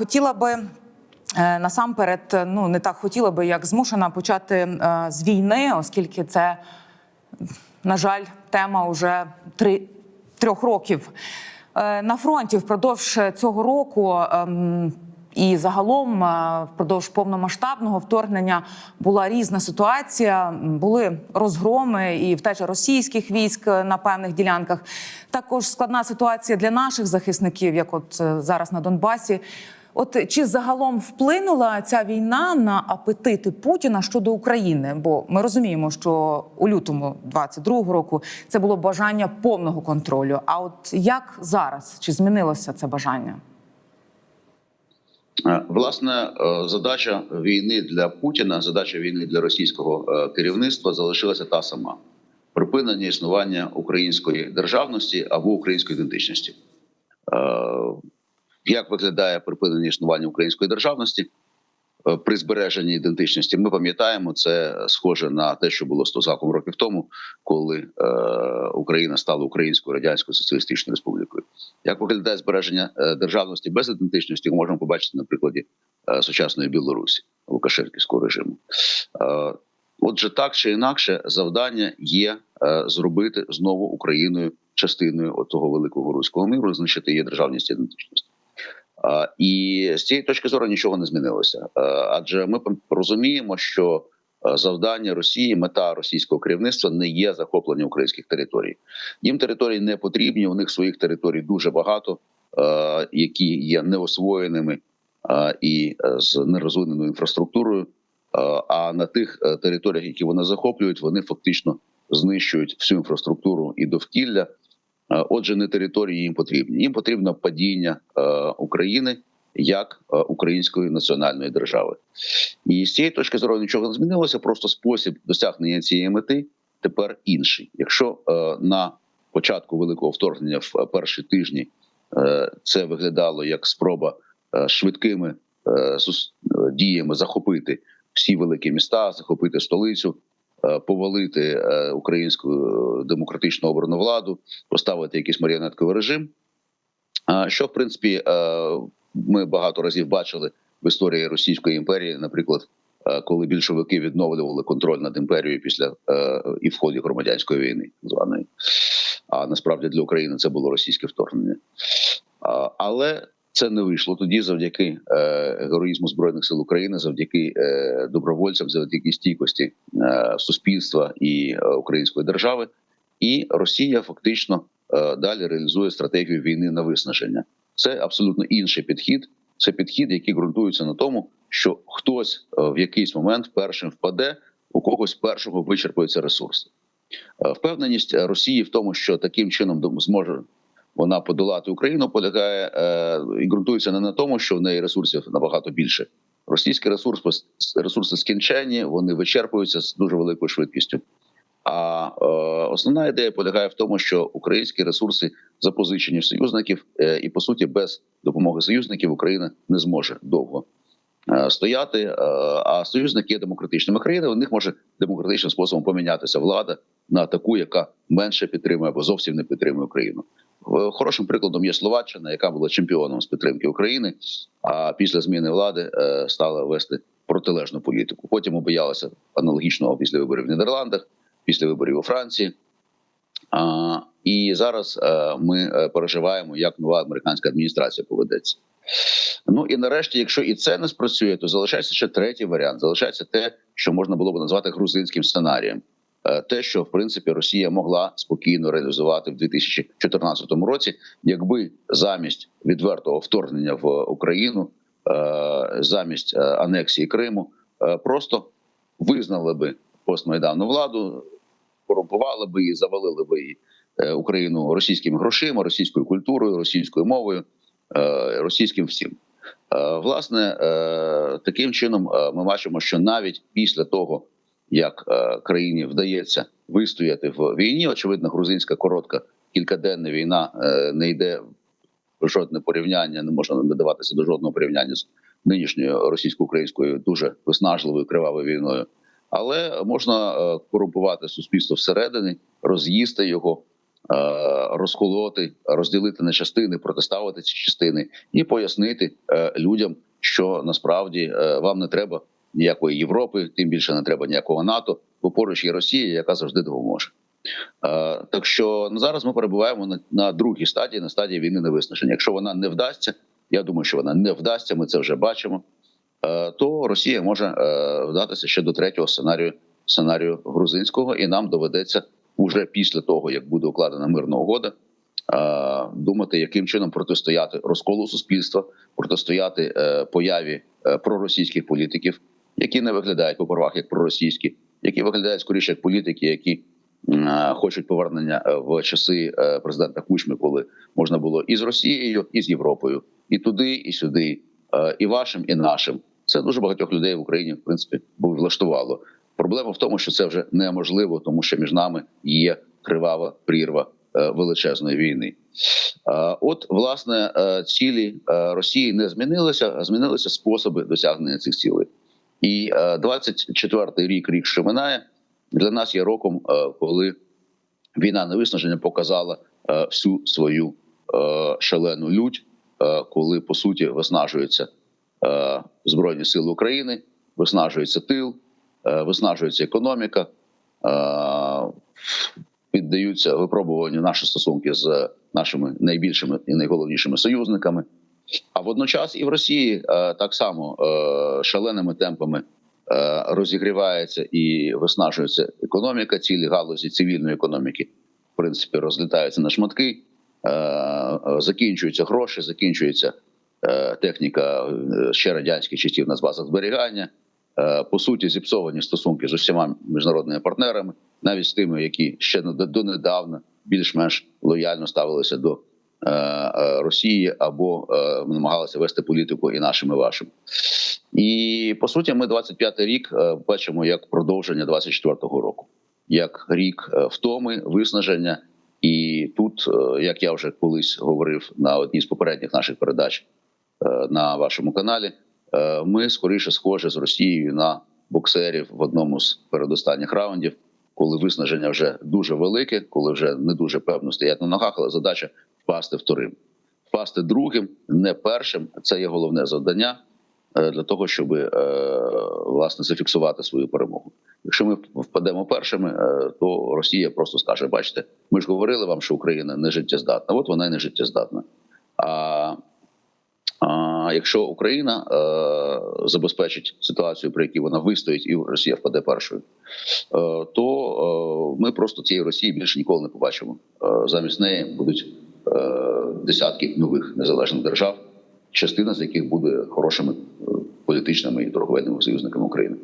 Хотіла би е, насамперед, е, ну не так хотіла би, як змушена почати е, з війни, оскільки це, на жаль, тема вже три, трьох років. На фронті впродовж цього року ем, і загалом впродовж повномасштабного вторгнення була різна ситуація. Були розгроми і втеча російських військ на певних ділянках. Також складна ситуація для наших захисників, як от зараз на Донбасі. От чи загалом вплинула ця війна на апетити Путіна щодо України? Бо ми розуміємо, що у лютому 22-го року це було бажання повного контролю. А от як зараз чи змінилося це бажання? Е, Власне, е, задача війни для Путіна, задача війни для російського е, керівництва залишилася та сама: припинення існування української державності або української ідентичності. Як виглядає припинення існування української державності е, при збереженні ідентичності? Ми пам'ятаємо, це схоже на те, що було 100 заком років тому, коли е, Україна стала Українською радянською соціалістичною республікою. Як виглядає збереження е, державності без ідентичності, можемо побачити на прикладі е, сучасної Білорусі Лукашенківського режиму. Е, Отже, так чи інакше, завдання є е, зробити знову Україною частиною того великого руського миру, знищити її державність і ідентичність. І з цієї точки зору нічого не змінилося, адже ми розуміємо, що завдання Росії, мета російського керівництва не є захоплення українських територій. Їм території не потрібні. У них своїх територій дуже багато, які є неосвоєними і е, з нерозвиненою інфраструктурою. А на тих е, територіях, які вони захоплюють, вони фактично знищують всю інфраструктуру і довкілля. Е, Отже, не території їм потрібні. Їм потрібно падіння е, України як е, української національної держави. І з цієї точки зору нічого не змінилося. Просто спосіб досягнення цієї мети тепер інший. Якщо на початку великого вторгнення в перші тижні це виглядало як спроба швидкими діями захопити всі великі міста, захопити столицю, повалити е, українську е, демократичну обрану владу, поставити якийсь маріонетковий режим. Що в принципі е, ми багато разів бачили в історії Російської імперії, наприклад, е, коли більшовики відновлювали контроль над імперією після е, і в ході громадянської війни, званої. А насправді для України це було російське вторгнення. Але це не вийшло тоді завдяки е, героїзму збройних сил України, завдяки е, добровольцям, завдяки стійкості е, суспільства і української держави. І Росія фактично далі реалізує стратегію війни на виснаження. Це абсолютно інший підхід. Це підхід, який ґрунтується на тому, що хтось в якийсь момент першим впаде, у когось першого вичерпуються ресурси. Впевненість Росії в тому, що таким чином зможе вона подолати Україну, полягає е, і ґрунтується не на тому, що в неї ресурсів набагато більше. Російські ресурси ресурси скінчені, вони вичерпуються з дуже великою швидкістю. А е, основна ідея полягає в тому, що українські ресурси запозичені в союзників, е, і по суті, без допомоги союзників Україна не зможе довго е, стояти. Е, а союзники є демократичними країнами. У них може демократичним способом помінятися влада на таку, яка менше підтримує або зовсім не підтримує Україну. Е, Хорошим прикладом є Словаччина, яка була чемпіоном з підтримки України, а після зміни влади е, стала вести протилежну політику. Потім обоялася аналогічного після виборів в Нідерландах, після виборів у Франції. І зараз е, ми переживаємо, як нова американська адміністрація поведеться. Ну і нарешті, якщо і це не спрацює, то залишається ще третій варіант. Залишається те, що можна було б назвати грузинським сценарієм. Е, Те, що в принципі Росія могла спокійно реалізувати в 2014 році, якби замість відвертого вторгнення в Україну, е, замість е, анексії Криму, просто визнали би постмайданну владу, корумпували би її, завалили би Україну російськими грошима, російською культурою, російською мовою, російським всім. Власне, таким чином ми бачимо, що навіть після того, як е, країні вдається вистояти в війні, очевидно, грузинська коротка кількаденна війна е, не йде в жодне порівняння, не можна надаватися до жодного порівняння з нинішньою російсько-українською дуже виснажливою кривавою війною. Але можна е, корумпувати суспільство всередині, роз'їсти його, розколоти, розділити на частини, протиставити ці частини і пояснити людям, що насправді вам не треба ніякої Європи, тим більше не треба ніякого НАТО, бо поруч є Росія, яка завжди допоможе. Так що ну, зараз ми перебуваємо на, на другій стадії, на стадії війни на виснаження. Якщо вона не вдасться, я думаю, що вона не вдасться. Ми це вже бачимо. То Росія може е, вдатися ще до третього сценарію сценарію грузинського, і нам доведеться уже після того, як буде укладена мирна угода, думати, яким чином протистояти розколу суспільства, протистояти е, появі е, проросійських політиків, які не виглядають по правах як проросійські, які виглядають скоріше як політики, які е, хочуть повернення е, в часи е, президента Кучми, коли можна було і з Росією, і з Європою, і туди, і сюди, і вашим, і нашим. Це дуже багатьох людей в Україні, в принципі, влаштувало. Проблема в тому, що це вже неможливо, тому що між нами є кривава прірва величезної війни. От власне цілі Росії не змінилися, а змінилися способи досягнення цих цілей. І е, 24-й рік, рік що минає, для нас є роком, е, коли війна на виснаження показала е, всю свою е, шалену лють, е, коли по суті виснажуються е, збройні сили України, виснажується тил, е, виснажується економіка, е, піддаються випробуванню наші стосунки з нашими найбільшими і найголовнішими союзниками. А водночас і в Росії е, так само е, шаленими темпами е, розігрівається і виснажується економіка, цілі галузі цивільної економіки, в принципі, розлітаються на шматки, закінчуються гроші, закінчується техніка ще радянських часів на базах зберігання. По суті, зіпсовані стосунки з усіма міжнародними партнерами, навіть з тими, які ще до- донедавна більш-менш лояльно ставилися до Росії або е, намагалися вести політику і нашим, і вашим. І по суті, ми 25-й рік е, бачимо як продовження 24-го року, як рік е, втоми, виснаження. І тут, е, як я вже колись говорив на одній з попередніх наших передач е, на вашому каналі, е, ми скоріше схожі з Росією на боксерів в одному з передостанніх раундів, коли виснаження вже дуже велике, коли вже не дуже певно стоять на ногах, але задача впасти вторим. Впасти другим, не першим це є головне завдання е, для того, щоб е, власне зафіксувати свою перемогу. Якщо ми впадемо першими, е, то Росія просто скаже: бачите, ми ж говорили вам, що Україна не життєздатна. От вона і не життєздатна. А, а якщо Україна е, забезпечить ситуацію, при якій вона вистоїть, і Росія впаде першою, е, то е, ми просто цієї Росії більше ніколи не побачимо. Е, замість неї будуть е, десятки нових незалежних держав, частина з яких буде хорошими е, політичними і торговельними союзниками України.